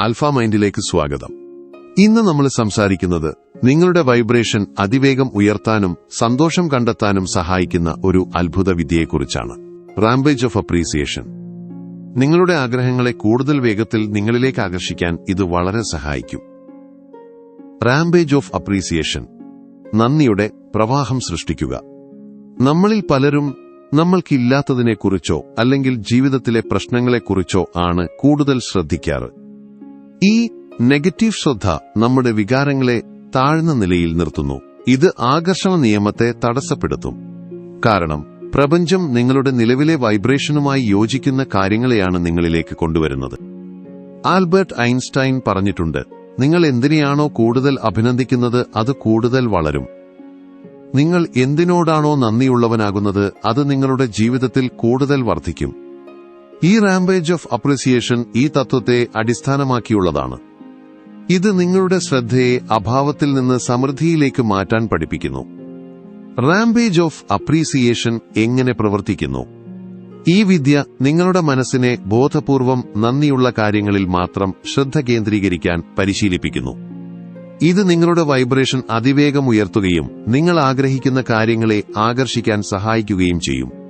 Alpha മൈൻഡിലേക്ക് സ്വാഗതം. ഇന്ന് നമ്മൾ സംസാരിക്കുന്നത് നിങ്ങളുടെ വൈബ്രേഷൻ അതിവേഗം ഉയർത്താനും സന്തോഷം കണ്ടെത്താനും സഹായിക്കുന്ന ഒരു അത്ഭുത വിദ്യയെക്കുറിച്ചാണ്. റാംബേജ് ഓഫ് അപ്രീസിയേഷൻ നിങ്ങളുടെ ആഗ്രഹങ്ങളെ കൂടുതൽ വേഗത്തിൽ നിങ്ങളിലേക്ക് ആകർഷിക്കാൻ ഇത് വളരെ സഹായിക്കും. റാംബേജ് ഓഫ് അപ്രീസിയേഷൻ നന്ദിയുടെ പ്രവാഹം സൃഷ്ടിക്കുക. നമ്മളിൽ പലരും നമ്മൾക്കില്ലാത്തതിനെക്കുറിച്ചോ അല്ലെങ്കിൽ ജീവിതത്തിലെ പ്രശ്നങ്ങളെക്കുറിച്ചോ ആണ് കൂടുതൽ ശ്രദ്ധിക്കാറ്. ഈ നെഗറ്റീവ് ശ്രദ്ധ നമ്മുടെ വികാരങ്ങളെ താഴ്ന്ന നിലയിൽ നിർത്തുന്നു. ഇത് ആകർഷണ നിയമത്തെ തടസ്സപ്പെടുത്തും. കാരണം പ്രപഞ്ചം നിങ്ങളുടെ നിലവിലെ വൈബ്രേഷനുമായി യോജിക്കുന്ന കാര്യങ്ങളെയാണ് നിങ്ങളിലേക്ക് കൊണ്ടുവരുന്നത്. ആൽബർട്ട് ഐൻസ്റ്റൈൻ പറഞ്ഞിട്ടുണ്ട് നിങ്ങൾ എന്തിനെയാണോ കൂടുതൽ അഭിനന്ദിക്കുന്നത് അത് കൂടുതൽ വളരും. നിങ്ങൾ എന്തിനോടാണോ നന്ദിയുള്ളവനാകുന്നത് അത് നിങ്ങളുടെ ജീവിതത്തിൽ കൂടുതൽ വർദ്ധിക്കും. ഈ റാംബേജ് ഓഫ് അപ്രിസിയേഷൻ ഈ തത്വത്തെ അടിസ്ഥാനമാക്കിയുള്ളതാണ്. ഇത് നിങ്ങളുടെ ശ്രദ്ധയെ അഭാവത്തിൽ നിന്ന് സമൃദ്ധിയിലേക്ക് മാറ്റാൻ പഠിപ്പിക്കുന്നു. റാംബേജ് ഓഫ് അപ്രീസിയേഷൻ എങ്ങനെ പ്രവർത്തിക്കുന്നു? ഈ വിദ്യ നിങ്ങളുടെ മനസ്സിനെ ബോധപൂർവം നന്ദിയുള്ള കാര്യങ്ങളിൽ മാത്രം ശ്രദ്ധ കേന്ദ്രീകരിക്കാൻ പരിശീലിപ്പിക്കുന്നു. ഇത് നിങ്ങളുടെ വൈബ്രേഷൻ അതിവേഗം ഉയർത്തുകയും നിങ്ങൾ ആഗ്രഹിക്കുന്ന കാര്യങ്ങളെ ആകർഷിക്കാൻ സഹായിക്കുകയും ചെയ്യും.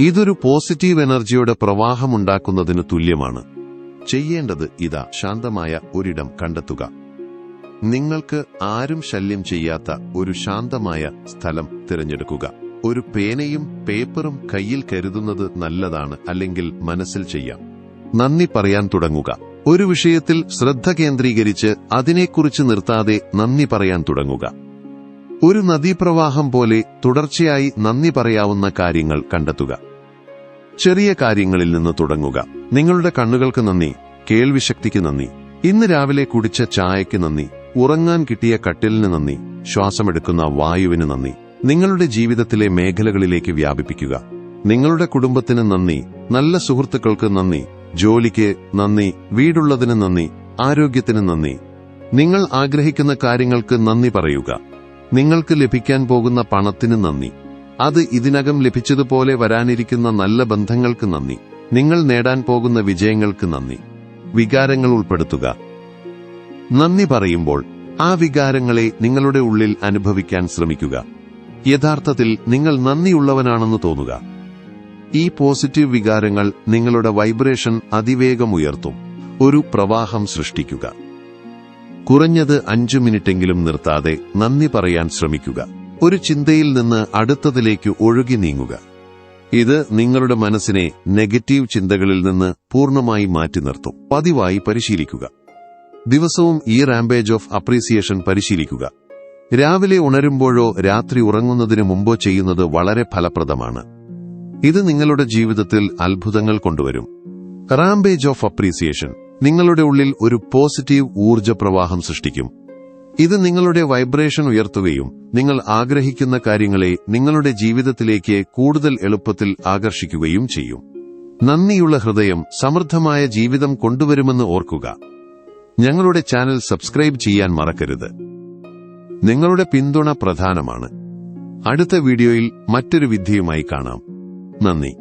ഇതൊരു പോസിറ്റീവ് എനർജിയുടെ പ്രവാഹമുണ്ടാക്കുന്നതിന് തുല്യമാണ്. ചെയ്യേണ്ടത് ഇതാ ശാന്തമായ ഒരിടം കണ്ടെത്തുക. നിങ്ങൾക്ക് ആരും ശല്യം ചെയ്യാത്ത ഒരു ശാന്തമായ സ്ഥലം തിരഞ്ഞെടുക്കുക. ഒരു പേനയും പേപ്പറും കയ്യിൽ കരുതുന്നത് നല്ലതാണ് അല്ലെങ്കിൽ മനസ്സിൽ ചെയ്യാം. നന്ദി പറയാൻ തുടങ്ങുക. ഒരു വിഷയത്തിൽ ശ്രദ്ധ കേന്ദ്രീകരിച്ച് അതിനെക്കുറിച്ച് നിർത്താതെ നന്ദി പറയാൻ തുടങ്ങുക. ഒരു നദീപ്രവാഹം പോലെ തുടർച്ചയായി നന്ദി പറയാവുന്ന കാര്യങ്ങൾ കണ്ടെത്തുക. ചെറിയ കാര്യങ്ങളിൽ നിന്ന് തുടങ്ങുക. നിങ്ങളുടെ കണ്ണുകൾക്ക് നന്ദി. കേൾവിശക്തിക്ക് നന്ദി. ഇന്ന് രാവിലെ കുടിച്ച ചായയ്ക്ക് നന്ദി. ഉറങ്ങാൻ കിട്ടിയ കട്ടിലിന് നന്ദി. ശ്വാസമെടുക്കുന്ന വായുവിന് നന്ദി. നിങ്ങളുടെ ജീവിതത്തിലെ മേഖലകളിലേക്ക് വ്യാപിപ്പിക്കുക. നിങ്ങളുടെ കുടുംബത്തിന് നന്ദി. നല്ല സുഹൃത്തുക്കൾക്ക് നന്ദി. ജോലിക്ക് നന്ദി. വീടുള്ളതിന് നന്ദി. ആരോഗ്യത്തിന് നന്ദി. നിങ്ങൾ ആഗ്രഹിക്കുന്ന കാര്യങ്ങൾക്ക് നന്ദി പറയുക. നിങ്ങൾക്ക് ലഭിക്കാൻ പോകുന്ന പണത്തിന് നന്ദി. അത് ഇതിനകം ലഭിച്ചതുപോലെ വരാനിരിക്കുന്ന നല്ല ബന്ധങ്ങൾക്ക് നന്ദി. നിങ്ങൾ നേടാൻ പോകുന്ന വിജയങ്ങൾക്ക് നന്ദി. വികാരങ്ങൾ ഉൾപ്പെടുത്തുക. നന്ദി പറയുമ്പോൾ ആ വികാരങ്ങളെ നിങ്ങളുടെ ഉള്ളിൽ അനുഭവിക്കാൻ ശ്രമിക്കുക. യഥാർത്ഥത്തിൽ നിങ്ങൾ നന്ദിയുള്ളവനാണെന്ന് തോന്നുക. ഈ പോസിറ്റീവ് വികാരങ്ങൾ നിങ്ങളുടെ വൈബ്രേഷൻ അതിവേഗം ഉയർത്തും. ഒരു പ്രവാഹം സൃഷ്ടിക്കുക. കുറഞ്ഞത് അഞ്ചു മിനിറ്റെങ്കിലും നിർത്താതെ നന്ദി പറയാൻ ശ്രമിക്കുക. ഒരു ചിന്തയിൽ നിന്ന് അടുത്തതിലേക്ക് ഒഴുകി നീങ്ങുക. ഇത് നിങ്ങളുടെ മനസ്സിനെ നെഗറ്റീവ് ചിന്തകളിൽ നിന്ന് പൂർണമായി മാറ്റി നിർത്തും. പതിവായി പരിശീലിക്കുക. ദിവസവും ഈ റാമ്പേജ് ഓഫ് അപ്രീസിയേഷൻ പരിശീലിക്കുക. രാവിലെ ഉണരുമ്പോഴോ രാത്രി ഉറങ്ങുന്നതിന് മുമ്പോ ചെയ്യുന്നത് വളരെ ഫലപ്രദമാണ്. ഇത് നിങ്ങളുടെ ജീവിതത്തിൽ അത്ഭുതങ്ങൾ കൊണ്ടുവരും. Rampage of appreciation. നിങ്ങളുടെ ഉള്ളിൽ ഒരു പോസിറ്റീവ് ഊർജ സൃഷ്ടിക്കും. ഇത് നിങ്ങളുടെ വൈബ്രേഷൻ ഉയർത്തുകയും നിങ്ങൾ ആഗ്രഹിക്കുന്ന കാര്യങ്ങളെ നിങ്ങളുടെ ജീവിതത്തിലേക്ക് കൂടുതൽ എളുപ്പത്തിൽ ആകർഷിക്കുകയും ചെയ്യും. നന്ദിയുള്ള ഹൃദയം സമൃദ്ധമായ ജീവിതം കൊണ്ടുവരുമെന്ന് ഓർക്കുക. ഞങ്ങളുടെ ചാനൽ സബ്സ്ക്രൈബ് ചെയ്യാൻ മറക്കരുത്. നിങ്ങളുടെ പിന്തുണ പ്രധാനമാണ്. അടുത്ത വീഡിയോയിൽ മറ്റൊരു വിദ്യയുമായി കാണാം. നന്ദി.